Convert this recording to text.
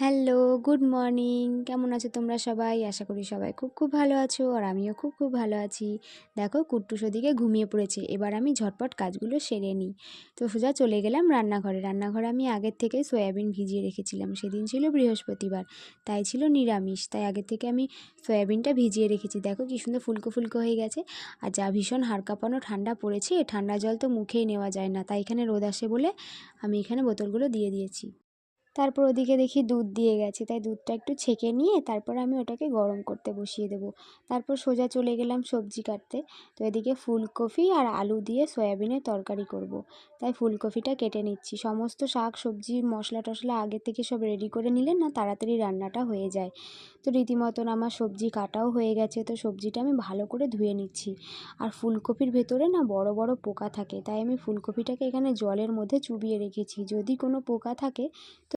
Hello, good morning. কেমন আছো তোমরা সবাই? আশা করি সবাই খুব খুব ভালো আছো আর আমিও খুব খুব ভালো আছি। দেখো কুট্টুস ওদিকে ঘুমিয়ে পড়েছে, এবার আমি ঝটপট কাজগুলো সেরে নিই। তো সোজা চলে গেলাম রান্নাঘরে। রান্নাঘরে আমি আগের থেকে সয়াবিন ভিজিয়ে রেখেছিলাম, সেদিন ছিল বৃহস্পতিবার, তাই ছিল নিরামিষ, তাই আগের থেকে আমি সয়াবিনটা ভিজিয়ে রেখেছি। দেখো কি সুন্দর ফুলকো ফুলকো হয়ে গেছে, আর যা ভীষণ হাড় কাঁপানো ঠান্ডা পড়েছে ঠান্ডা জল তো মুখেই নেওয়া যায় না, তাই এখানে রোদ আসে বলে আমি এখানে বোতলগুলো দিয়ে দিয়েছি। তারপর ওদিকে দেখি দুধ দিয়ে গেছে। তাই দুধটা একটু ছেঁকে নিয়ে তারপর আমি ওটাকে গরম করতে বসিয়ে দেবো। তারপর সোজা চলে গেলাম সবজি কাটতে। তো এদিকে ফুলকপি আর আলু দিয়ে সয়াবিনের তরকারি করব। তাই ফুলকপিটা কেটে নিচ্ছি। সমস্ত শাক, সবজি, মশলা টশলা আগে থেকে সব রেডি করে নিলে না তাড়াতাড়ি রান্নাটা হয়ে যায়। তো রীতিমতন আমার সবজি কাটাও হয়ে গেছে। তো সবজিটা আমি ভালো করে ধুয়ে নিচ্ছি। আর ফুলকপির ভেতরে না বড় বড় পোকা থাকে। তাই আমি ফুলকপিটাকে এখানে জলের মধ্যে চুবিয়ে রেখেছি। যদি কোনো পোকা থাকে তো